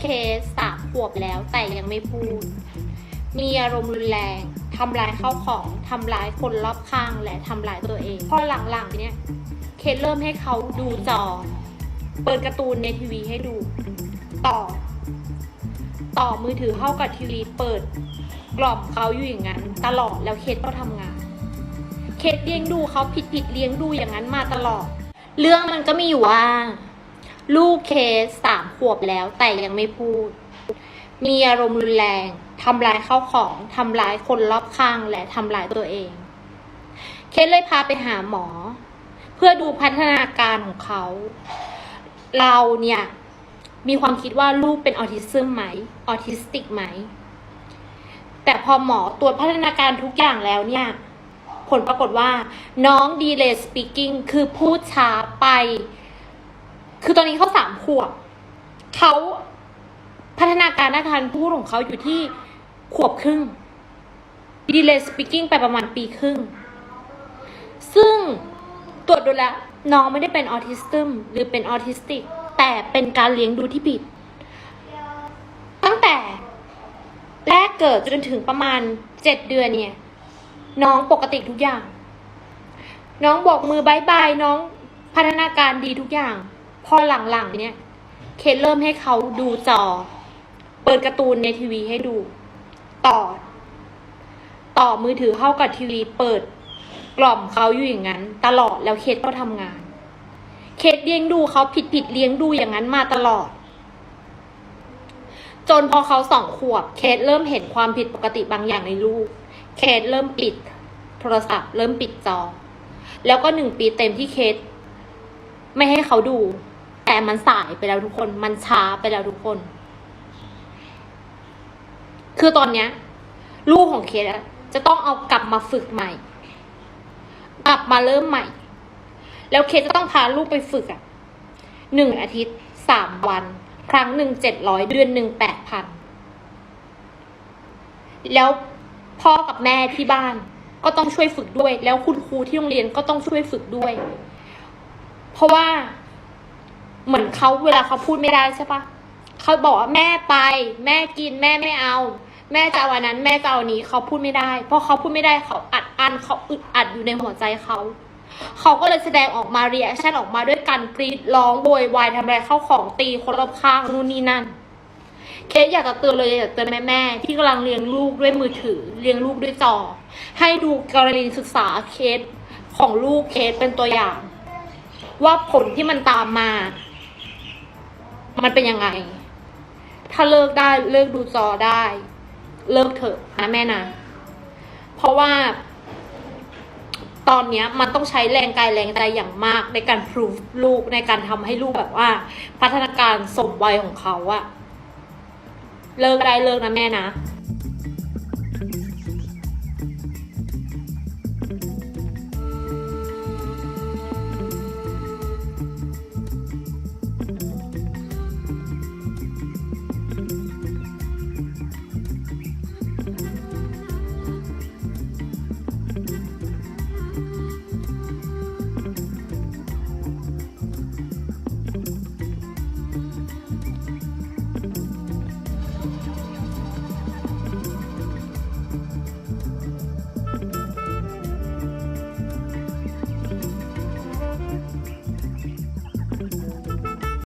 เคสามขวบแล้วแต่ยังไม่พูด มีอารมณ์รุนแรงทำร้ายข้าวของทำร้ายคนรอบข้างและทำร้ายตัวเองพอหลังๆเนี่ยเคสเริ่มให้เขาดูจอ เปิดการ์ตูนในทีวีให้ดู ต่อ ต่อมือถือเข้ากับทีวีเปิดกล่อมเขาอยู่อย่างนั้น ตลอดแล้วเคสก็ทำงาน เคสเลี้ยงดูเขาผิดผิดเลี้ยงดูอย่างนั้นมาตลอด เรื่องมันก็มีอยู่ว่า ลูกเคสสามขวบแล้วแต่ยังไม่พูด มีอารมณ์รุนแรงทำร้ายข้าวของทำร้ายคนรอบข้างและทำร้ายตัวเอง เคสเลยพาไปหาหมอ เพื่อดูพัฒนาการของเขา เราเนี่ยมีความคิดว่าลูกเป็นออทิซึมไหมออทิสติกไหม แต่พอหมอตรวจพัฒนาการทุกอย่างแล้วเนี่ย ผลปรากฏว่าน้อง delay speaking คือพูดช้าไป คือตอนนี้เขาสามขวบเขาพัฒนาการด้านการพูดของเขาอยู่ที่ขวบครึ่ง delay speaking ไปประมาณปีครึ่ง ซึ่งตรวจดูแล้วน้องไม่ได้เป็นออทิสตึมหรือเป็นออทิสติก แต่เป็นการเลี้ยงดูที่ผิด ตั้งแต่แรกเกิดจนถึงประมาณเจ็ดเดือนเนี่ย น้องปกติทุกอย่าง น้องบอกมือบายบายน้องพัฒนาการดีทุกอย่าง พอหลังๆเนี่ย เคสเริ่มให้เขาดูจอ เปิดการ์ตูนในทีวีให้ดู ต่อ ต่อมือถือเข้ากับทีวี เปิดกล่อมเขาอยู่อย่างนั้น ตลอดแล้วเคสก็ทำงาน เคสเลี้ยงดูเขาผิดผิดเลี้ยงดูอย่างนั้นมาตลอด จนพอเขาสองขวบ เคสเริ่มเห็นความผิดปกติบางอย่างในลูก เคสเริ่มปิด โทรศัพท์ เริ่มปิดจอ แล้วก็หนึ่งปีเต็มที่เคสไม่ให้เขาดู แต่มันสายไปแล้วทุกคน มันช้าไปแล้วทุกคน คือตอนเนี้ย ลูกของเคสจะต้องเอากลับมาฝึกใหม่ กลับมาเริ่มใหม่ แล้วเคสจะต้องพาลูกไปฝึกอะหนึ่งอาทิตย์สามวัน ครั้งหนึ่งเจ็ดร้อยเดือนหนึ่งแปดพันแล้วพ่อกับแม่ที่บ้านก็ต้องช่วยฝึกด้วย แล้วคุณครูที่โรงเรียนก็ต้องช่วยฝึกด้วย เพราะว่า เหมือนเขาเวลาเขาพูดไม่ได้ใช่ปะเขาบอกว่าแม่ไป แม่กินแม่ไม่เอา แม่จะเอาอันนั้น แม่จะเอาอันนี้เขาพูดไม่ได้ เพราะเขาพูดไม่ได้เขาอัดอันเขาอึดอัดอยู่ในหัวใจเขาเขาก็เลยแสดงออกมาเรีแอชั่นออกมาด้วยการกรีดร้องโวยวายทำอะไรเข้าของตีคนรอบข้างนู่นนี่นั่น เคสอยากจะเตือนเลยอยากจะเตือนแม่ๆที่กำลังเลี้ยงลูกด้วยมือถือเลี้ยงลูกด้วยจอ ให้ดูกรณีศึกษาเคสของลูกเคสเป็นตัวอย่าง ว่าผลที่มันตามมา มันเป็นยังไง ถ้าเลิกได้เลิกดูจอได้ เลิกเถอะนะแม่นะ เพราะว่า ตอนเนี้ยมันต้องใช้แรงกายแรงใจอย่างมากในการพรูฟลูกในการทำให้ลูกแบบว่า พัฒนาการสมวัยของเขาอะเลิกได้เลิกนะแม่นะ